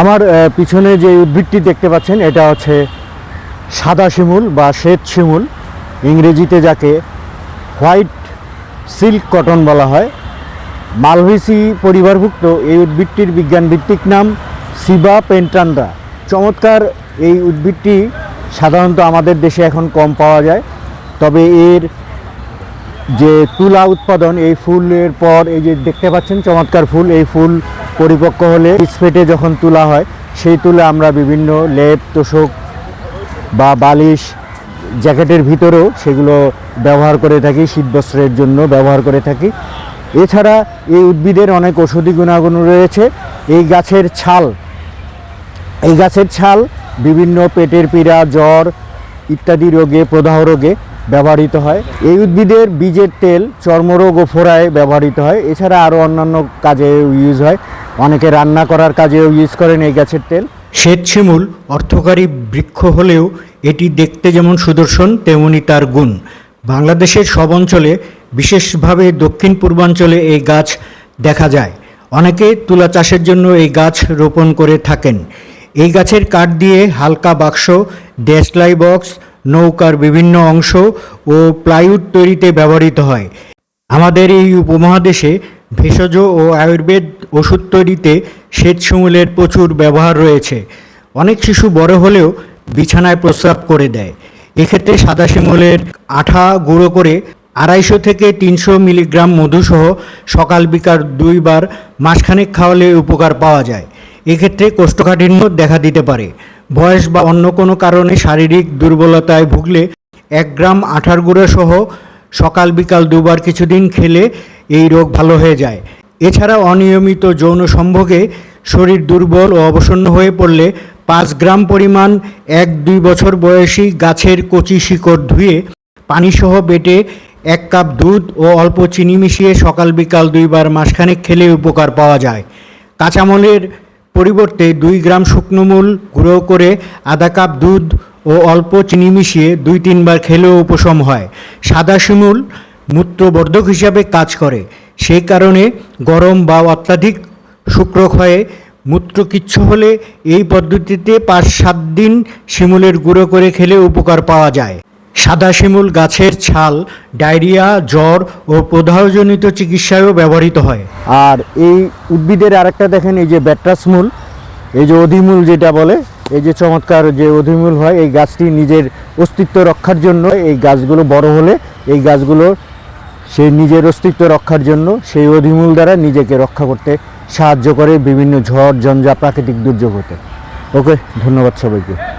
আমার পিছনে যে উদ্ভিদটি দেখতে পাচ্ছেন, এটা হচ্ছে সাদা শিমুল বা শ্বেত শিমুল, ইংরেজিতে যাকে হোয়াইট সিল্ক কটন বলা হয়। মালভেসি পরিবারভুক্ত এই উদ্ভিদটির বিজ্ঞান ভিত্তিক নাম সিবা পেন্টান্ডা চমৎকার এই উদ্ভিদটি সাধারণত আমাদের দেশে এখন কম পাওয়া যায়, তবে এর যে তুলা উৎপাদন, এই ফুলের পর এই যে দেখতে পাচ্ছেন, চমৎকার ফুল, এই ফুল পরিপক্ক হলে ফেটে যখন তুলা হয়, সেই তুলা আমরা বিভিন্ন লেপ, তোষক বা বালিশ জ্যাকেটের ভিতরেও সেগুলো ব্যবহার করে থাকি, শীতবস্ত্রের জন্য ব্যবহার করে থাকি। এছাড়া এই উদ্ভিদের অনেক ওষুধি গুণাগুণ রয়েছে। এই গাছের ছাল, এই গাছের ছাল বিভিন্ন পেটের পীড়া, জ্বর ইত্যাদি রোগে, প্রদাহ রোগে ব্যবহৃত হয়। এই উদ্ভিদের বীজের তেল চর্মরোগ ও ফোড়ায় ব্যবহৃত হয়। এছাড়া আরও অন্যান্য কাজে ইউজ হয়। অনেকে রান্না করার কাজেও ইউজ করেন এই গাছের তেল। শ্বেত শিমুল অর্থকারী বৃক্ষ হলেও এটি দেখতে যেমন সুদর্শন, তেমনি তার গুণ। বাংলাদেশের সব অঞ্চলে, বিশেষভাবে দক্ষিণ পূর্বাঞ্চলে এই গাছ দেখা যায়। অনেকে তুলা চাষের জন্য এই গাছ রোপণ করে থাকেন। এই গাছের কাঠ দিয়ে হালকা বাক্স ডেসলাই বক্স, নৌকার বিভিন্ন অংশ ও প্লাইউড তৈরিতে ব্যবহৃত হয়। আমাদের এই উপমহাদেশে ভেষজ ও আয়ুর্বেদ ওষুধ তৈরিতে শ্বেত শিমুলের প্রচুর ব্যবহার রয়েছে। অনেক শিশু বড় হলেও বিছানায় প্রস্রাব করে দেয়। এক্ষেত্রে সাদা শিমুলের আঠা গুঁড়ো করে আড়াইশো থেকে তিনশো মিলিগ্রাম মধুসহ সকাল বিকাল দুইবার মাসখানেক খাওয়ালে উপকার পাওয়া যায়। এক্ষেত্রে কোষ্ঠকাঠিন্য দেখা দিতে পারে। বয়স বা অন্য কোনো কারণে শারীরিক দুর্বলতায় ভুগলে এক গ্রাম আঠার গুঁড়ো সহ সকাল বিকাল দুবার কিছুদিন খেলে এই রোগ ভালো হয়ে যায়। এছাড়া অনিয়মিত যৌন সম্ভোগে শরীর দুর্বল ও অবসন্ন হয়ে পড়লে পাঁচ গ্রাম পরিমাণ এক দুই বছর বয়সী গাছের কচি শিকড় ধুয়ে পানিসহ বেটে এক কাপ দুধ ও অল্প চিনি মিশিয়ে সকাল বিকাল দুইবার মাসখানেক খেলে উপকার পাওয়া যায়। কাঁচামলের পরিবর্তে দুই গ্রাম শুকনো মূল গুঁড়ো করে আধা কাপ দুধ ও অল্প চিনি মিশিয়ে দুই তিনবার খেলেও উপশম হয়। সাদা শিমুল মূত্রবর্ধক হিসাবে কাজ করে। সেই কারণে গরম বা অত্যাধিক শুক্রক্ষয়ে মূত্রকিচ্ছু হলে এই পদ্ধতিতে পাঁচ সাত দিন শিমুলের গুঁড়ো করে খেলে উপকার পাওয়া যায়। সাদা শিমুল গাছের ছাল, ডায়রিয়া, জ্বর ও প্রদাহজনিত চিকিৎসায়ও ব্যবহৃত হয়। আর এই উদ্ভিদের আরেকটা দেখেন, এই যে ব্যাট্রাসমূল এই যে অধিমূল যেটা বলে, এই যে চমৎকার যে অধিমূল হয়, এই গাছটি নিজের অস্তিত্ব রক্ষার জন্য এই গাছগুলো বড় হলে এই গাছগুলো সেই নিজের অস্তিত্ব রক্ষার জন্য সেই অধিমূল দ্বারা নিজেকে রক্ষা করতে সাহায্য করে বিভিন্ন ঝড় ঝঞ্ঝা প্রাকৃতিক দুর্যোগ হতে। ওকে, ধন্যবাদ সবাইকে।